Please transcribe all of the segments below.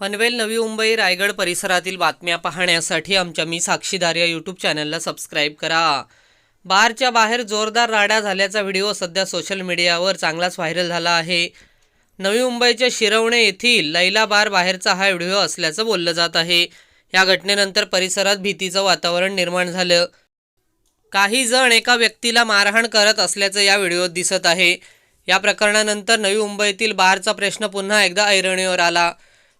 पनवेल नवी मुंबई रायगड परिसरातील बातम्या पाहण्यासाठी आमच्या मी साक्षीदार या यूट्यूब चॅनलला सबस्क्राईब करा. बारच्या बाहेर जोरदार राड्या झाल्याचा व्हिडिओ सध्या सोशल मीडियावर चांगलाच व्हायरल झाला आहे. नवी मुंबईच्या शिरवणे येथील लैला बार बाहेरचा हा व्हिडिओ असल्याचं बोललं जात आहे. या घटनेनंतर परिसरात भीतीचं वातावरण निर्माण झालं. काही जण एका व्यक्तीला मारहाण करत असल्याचं या व्हिडिओत दिसत आहे. या प्रकरणानंतर नवी मुंबईतील बारचा प्रश्न पुन्हा एकदा ऐरणीवर आला.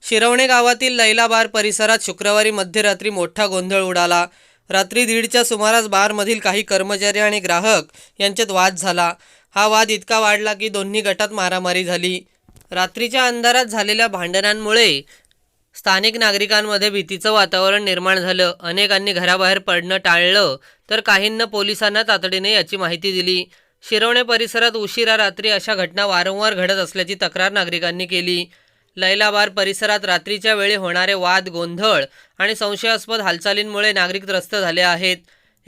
शिरवणे गावातील लैलाबार परिसरात शुक्रवारी मध्यरात्री मोठा गोंधळ उडाला. रात्री दीडच्या सुमारास बारमधील काही कर्मचारी आणि ग्राहक यांच्यात वाद झाला. हा वाद इतका वाढला की दोन्ही गटात मारामारी झाली. रात्रीच्या अंधारात झालेल्या भांडणांमुळे स्थानिक नागरिकांमध्ये भीतीचं वातावरण निर्माण झालं. अनेकांनी घराबाहेर पडणं टाळलं तर काहींना पोलिसांना तातडीने याची माहिती दिली. शिरवणे परिसरात उशिरा रात्री अशा घटना वारंवार घडत असल्याची तक्रार नागरिकांनी केली. लैलाबार परिसरात रात्रीच्या वेळी होणारे वाद गोंधळ आणि संशयास्पद हालचालींमुळे नागरिक त्रस्त झाले आहेत.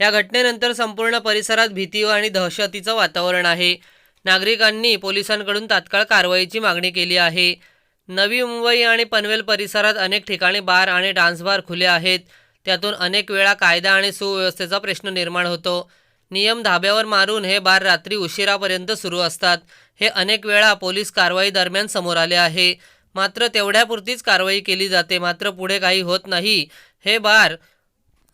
या घटनेनंतर संपूर्ण परिसरात भीती आणि दहशतीचं वातावरण आहे. नागरिकांनी पोलिसांकडून तात्काळ कारवाईची मागणी केली आहे. नवी मुंबई आणि पनवेल परिसरात अनेक ठिकाणी बार आणि डान्स बार खुले आहेत. त्यातून अनेक वेळा कायदा आणि सुव्यवस्थेचा प्रश्न निर्माण होतो. नियम धाब्यावर मारून हे बार रात्री उशिरापर्यंत सुरू असतात. हे अनेक वेळा पोलीस कारवाई दरम्यान समोर आले आहे. मात्र तेवढ्यापुरतीच कारवाई केली जाते. मात्र पुढे काही होत नाही. हे बार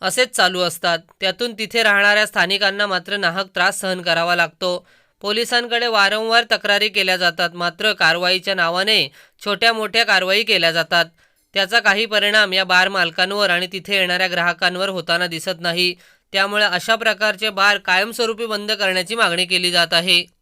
असेच चालू असतात. त्यातून तिथे राहणाऱ्या स्थानिकांना मात्र नाहक त्रास सहन करावा लागतो. पोलिसांकडे वारंवार तक्रारी केल्या जातात. मात्र कारवाईच्या नावाने छोट्या मोठ्या कारवाई केल्या जातात. त्याचा काही परिणाम या बार मालकांवर आणि तिथे येणाऱ्या ग्राहकांवर होताना दिसत नाही. त्यामुळे अशा प्रकारचे बार कायमस्वरूपी बंद करण्याची मागणी केली जात आहे.